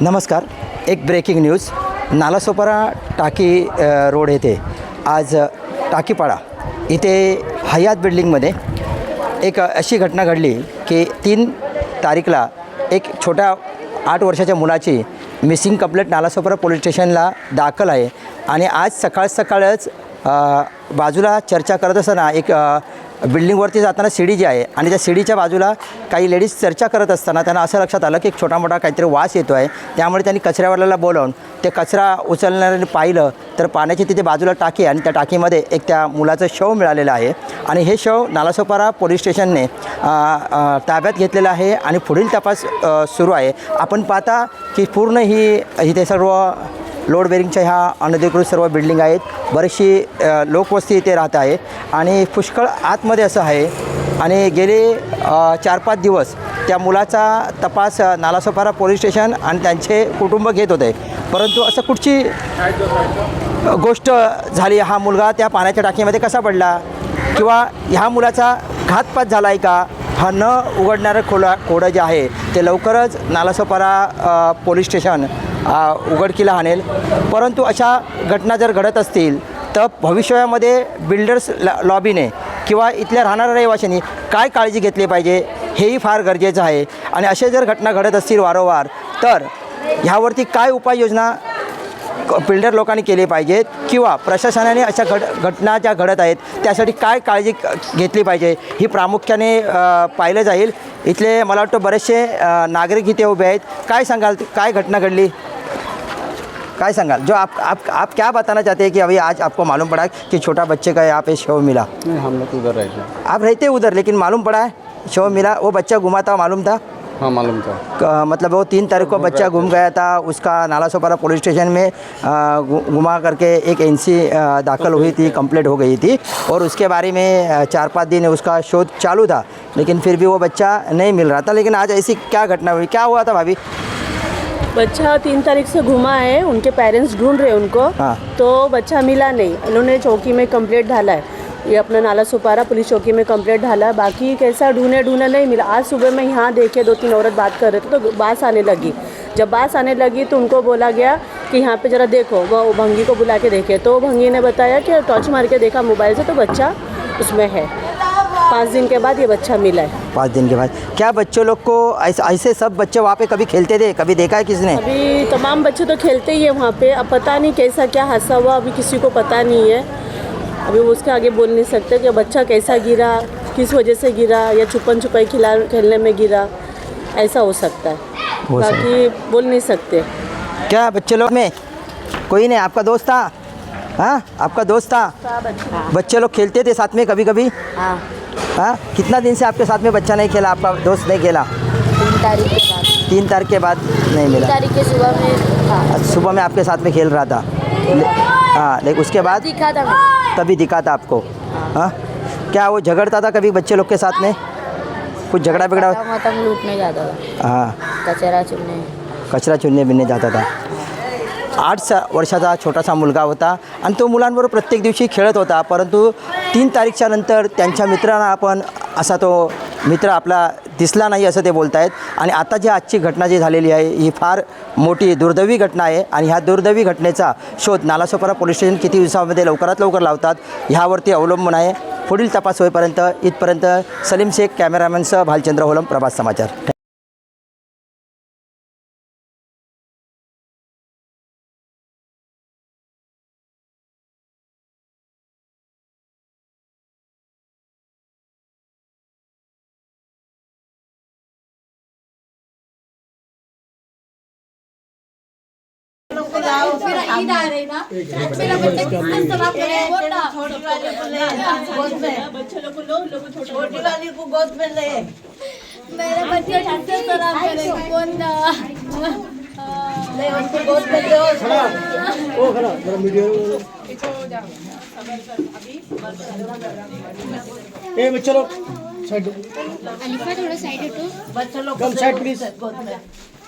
नमस्कार एक breaking news Nalasopara टाकी रोड येथे आज टाकीपाडा इथे हयात बिल्डिंगमध्ये एक अशी घटना घडली की तीन तारीखला एक छोट्या आठ वर्षाच्या मुलाची मिसिंग कंप्लेंट नालासोपारा पोलीस स्टेशनला दाखल आहे. आणि आज सकाळ सकाळच बाजूला चर्चा करत असताना एक बिल्डिंगवरती जाताना शिडी जी आहे आणि त्या शिडीच्या बाजूला काही लेडीज चर्चा करत असताना त्यांना असं लक्षात आलं की एक छोटा मोठा काहीतरी वास येतो आहे. त्यामुळे त्यांनी कचऱ्यावाल्याला बोलावून ते कचरा उचलणाऱ्याने पाहिलं तर पाण्याची तिथे बाजूला टाकी आणि त्या टाकीमध्ये एक त्या मुलाचं शव मिळालेलं आहे. आणि हे शव नालासोपारा पोलीस स्टेशनने ताब्यात घेतलेलं आहे आणि पुढील तपास सुरू आहे. आपण पाहता की पूर्ण ही इथे सर्व लोड बेरिंगच्या ह्या अनधिकृत सर्व बिल्डिंग आहेत. बरीचशी लोकवस्ती इथे राहत आहे. आणि पुष्कळ आतमध्ये असं आहे. आणि गेले चार पाच दिवस त्या मुलाचा तपास नालासोपारा पोलीस स्टेशन आणि त्यांचे कुटुंब घेत होते. परंतु असं कुठची गोष्ट झाली? हा मुलगा त्या पाण्याच्या टाकीमध्ये कसा पडला? किंवा ह्या मुलाचा घातपात झाला आहे का? हा न उघडणारं खोला खोडं जे आहे ते लवकरच नालासोपारा पोलीस स्टेशन उघडकीला आणेल. परंतु अशा घटना जर घडत असतील तर भविष्यामध्ये बिल्डर्स लॉबीने किंवा इथल्या राहणाऱ्या रहिवाशांनी काय काळजी घेतली पाहिजे हेही फार गरजेचं आहे. आणि असे जर घटना घडत असतील वारंवार तर ह्यावरती काय उपाययोजना बिल्डर लोकांनी केले पाहिजेत किंवा प्रशासनाने अशा घट घटना ज्या घडत आहेत त्यासाठी काय काळजी क- घेतली पाहिजे ही प्रामुख्याने पाहिलं जाईल. इथले मला वाटतं बरेचसे नागरिक इथे उभे आहेत. काय सांगाल? काय घटना घडली? काय सांगाल? जो आप आप आप क्या बताना चाहते हैं कि अभी आज आपको मालूम पड़ा कि छोटा बच्चे का यहाँ पे शव मिला? हम लोग उधर रहते आप रहते उधर लेकिन मालूम पड़ा है? शव मिला वो बच्चा था मालूम था? हाँ मालूम था। मतलब वो तीन तारीख को बच्चा गुम गया था उसका नालासोपारा पुलिस स्टेशन में घुमा करके एक एनसी दाखिल हुई थी कंप्लेंट हो गई थी और उसके बारे में चार पाँच दिन उसका शोध चालू था लेकिन फिर भी वो बच्चा नहीं मिल रहा था। लेकिन आज ऐसी क्या घटना हुई? क्या हुआ था भाभी? बच्चा तीन तारीख से घुमा है उनके पेरेंट्स ढूंढ रहे हैं उनको हाँ। तो बच्चा मिला नहीं। उन्होंने चौकी में कंप्लेंट डाला है। ये अपना नाला सुपारा पुलिस चौकी में कंप्लेंट डाला बाकी कैसा ढूंढे ढूंढे नहीं मिला। आज सुबह मैं यहाँ देखे दो तीन औरत बात कर रहे थे तो बास आने लगी। जब बास आने लगी तो उनको बोला गया कि यहाँ पे ज़रा देखो वो भंगी को बुला के देखे। तो भंगी ने बताया कि टॉर्च मार के देखा मोबाइल से तो बच्चा उसमें है। पाँच दिन के बाद ये बच्चा मिला है। पाँच दिन के बाद। क्या बच्चों लोग को ऐसे ऐसे सब बच्चे वहाँ पे कभी खेलते थे? कभी देखा है किसने अभी तमाम बच्चे तो खेलते ही है वहाँ पे। अब पता नहीं कैसा क्या हादसा हुआ अभी किसी को पता नहीं है। अभी वो उसके आगे बोल नहीं सकते कि बच्चा कैसा गिरा किस वजह से गिरा या छुपन छुपाई खिला खेलने में गिरा ऐसा हो सकता है। बाकी बोल नहीं सकते। क्या बच्चे लोग में? कोई नहीं आपका दोस्त था? हाँ? आपका दोस्त था? बच्चे लोग खेलते थे साथ में कभी कभी हाँ। हाँ? कितना दिन से आपके साथ में बच्चा नहीं खेला आपका दोस्त नहीं खेला? तीन तारीख के बाद। तीन तारीख के बाद नहीं मिला। तारीख के सुबह में सुबह में आपके साथ में खेल रहा था। हाँ। लेकिन उसके बाद? दिखा था तभी दिखा था आपको। हाँ? क्या वो झगड़ता था कभी बच्चे लोग के साथ में? कुछ झगड़ा बिगड़ा खाता हुआ था मैं लूटने जाता था। हाँ। कचरा चुनने। कचरा चुनने बिनने जाता था। आठ सा वर्षाचा छोटासा मुलगा होता आणि तो मुलांबरोबर प्रत्येक दिवशी खेळत होता परंतु तीन तारीखच्या नंतर त्यांच्या मित्रांना आपण असा तो मित्र आपला दिसला नाही असं ते बोलत आहेत आणि आता जी आजची घटना जी झालेली आहे ही फार मोठी दुर्दैवी घटना आहे. आणि ह्या दुर्दैवी घटनेचा शोध नालासोपारा पोलीस स्टेशन किती दिवसामध्ये लवकरात लवकर लावतात ह्यावरती अवलंबून आहे. पुढील तपास होईपर्यंत इथपर्यंत सलीम शेख कॅमेरामॅनसह भालचंद्र होलम प्रभात समाचार. जाओ मेरा ईद आ रही ना मेरा बच्चा कितना सवाल करे वो छोटी वाली को ले गोद में बच्चे लोग को लो लोग छोटी वाली को गोद में ले मेरा बच्चा कितना सवाल करे कौन ले उसको गोद में ले ओ खड़ा मेरा वीडियो पीछे जाओ ए बच्चे लोग साइड अलीफा थोड़ा साइड हटो बच्चे लोग कम साइड प्लीज़ गोद में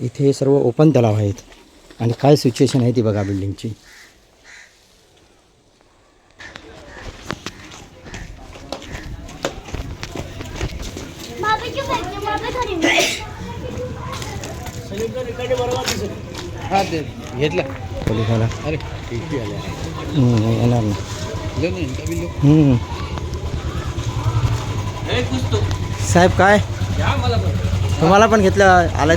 इथे सर्व ओपन तलाव आहेत. आणि काय सिच्युएशन आहे ती बघा बिल्डिंगची हा घेतलं. अरे येणार ना. साहेब काय? तुम्हाला पण घेतलं आलात